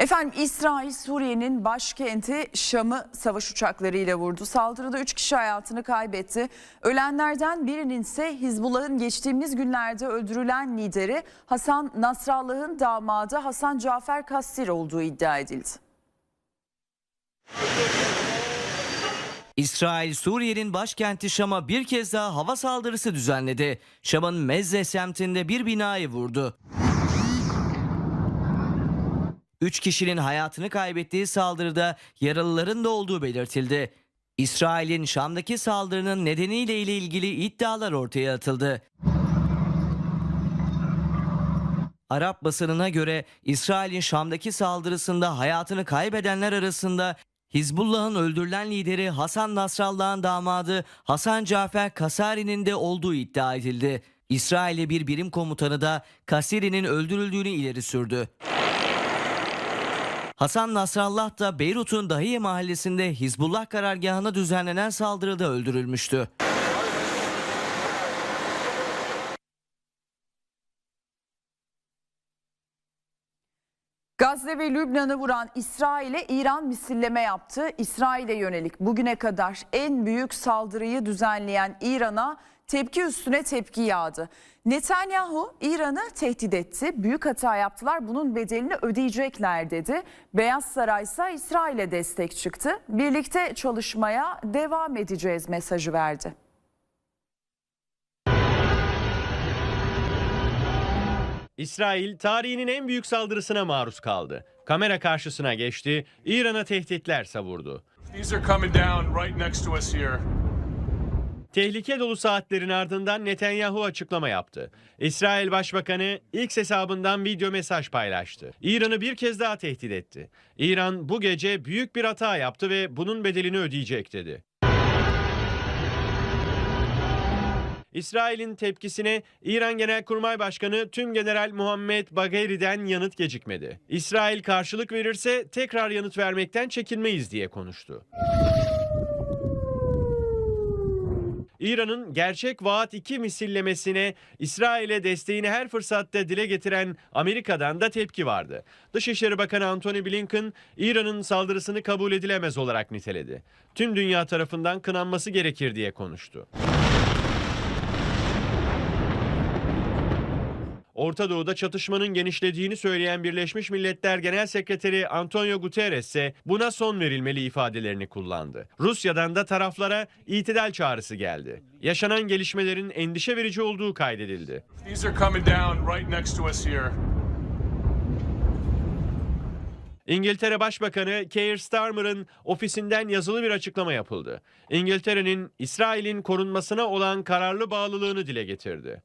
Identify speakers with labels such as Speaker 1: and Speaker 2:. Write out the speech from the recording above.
Speaker 1: Efendim İsrail Suriye'nin başkenti Şam'ı savaş uçaklarıyla vurdu. Saldırıda 3 kişi hayatını kaybetti. Ölenlerden birinin ise Hizbullah'ın geçtiğimiz günlerde öldürülen lideri Hasan Nasrallah'ın damadı Hasan Cafer Kassir olduğu iddia edildi.
Speaker 2: İsrail, Suriye'nin başkenti Şam'a bir kez daha hava saldırısı düzenledi. Şam'ın Mezze semtinde bir binayı vurdu. Üç kişinin hayatını kaybettiği saldırıda yaralıların da olduğu belirtildi. İsrail'in Şam'daki saldırının nedeniyle ile ilgili iddialar ortaya atıldı. Arap basınına göre İsrail'in Şam'daki saldırısında hayatını kaybedenler arasında Hizbullah'ın öldürülen lideri Hasan Nasrallah'ın damadı Hasan Cafer Kasari'nin de olduğu iddia edildi. İsrail'e bir birim komutanı da Kasiri'nin öldürüldüğünü ileri sürdü. Hasan Nasrallah da Beyrut'un Dahiye mahallesinde Hizbullah karargahına düzenlenen saldırıda öldürülmüştü.
Speaker 1: Gazze ve Lübnan'ı vuran İsrail'e İran misilleme yaptı. İsrail'e yönelik bugüne kadar en büyük saldırıyı düzenleyen İran'a tepki üstüne tepki yağdı. Netanyahu İran'ı tehdit etti. Büyük hata yaptılar. Bunun bedelini ödeyecekler dedi. Beyaz Saray ise İsrail'e destek çıktı. Birlikte çalışmaya devam edeceğiz mesajı verdi.
Speaker 3: İsrail tarihinin en büyük saldırısına maruz kaldı. Kamera karşısına geçti, İran'a tehditler savurdu.
Speaker 4: These are coming down right next to us here.
Speaker 3: Tehlike dolu saatlerin ardından Netanyahu açıklama yaptı. İsrail Başbakanı X hesabından video mesaj paylaştı. İran'ı bir kez daha tehdit etti. İran bu gece büyük bir hata yaptı ve bunun bedelini ödeyecek dedi. İsrail'in tepkisine İran Genelkurmay Başkanı Tüm General Muhammed Bagheri'den yanıt gecikmedi. İsrail karşılık verirse tekrar yanıt vermekten çekinmeyiz diye konuştu. İran'ın gerçek Vaat 2 misillemesine İsrail'e desteğini her fırsatta dile getiren Amerika'dan da tepki vardı. Dışişleri Bakanı Antony Blinken İran'ın saldırısını kabul edilemez olarak niteledi. Tüm dünya tarafından kınanması gerekir diye konuştu. Orta Doğu'da çatışmanın genişlediğini söyleyen Birleşmiş Milletler Genel Sekreteri Antonio Guterres ise buna son verilmeli ifadelerini kullandı. Rusya'dan da taraflara itidal çağrısı geldi. Yaşanan gelişmelerin endişe verici olduğu kaydedildi. İngiltere Başbakanı Keir Starmer'ın ofisinden yazılı bir açıklama yapıldı. İngiltere'nin İsrail'in korunmasına olan kararlı bağlılığını dile getirdi.